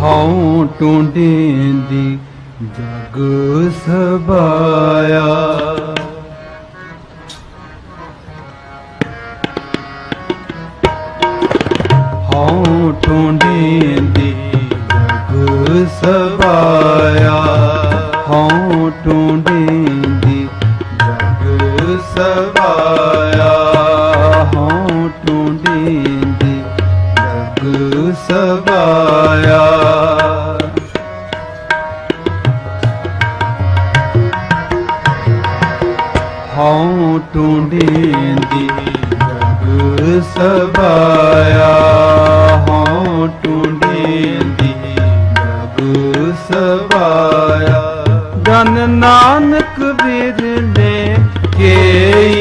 ਹਉ ਟੁੰਡੇਂਦੀ ਜਗ ਸਬਾਇਆ। ਹਉ ਟੁੰਡੇਂਦੀ ਜਗ ਸਬਾਇਆ। ਹਉ ਟੁੰਡੇਂਦੀ ਜਗ ਸਬਾਇਆ। ਹਉ ਟੁੰਡੇਂਦੀ ਜਗ ਸਬਾਇਆ। ਹਉ ਟੁੰਡੇਂਦੀ ਜਗ ਸਬਾਇਆ। ਹਉ ਟੁੰਡੇਂਦੀ ਜਗ ਸਬਾਇਆ। ਜਨ ਨਾਨਕ ਬਿਰਲੇ ਕੇ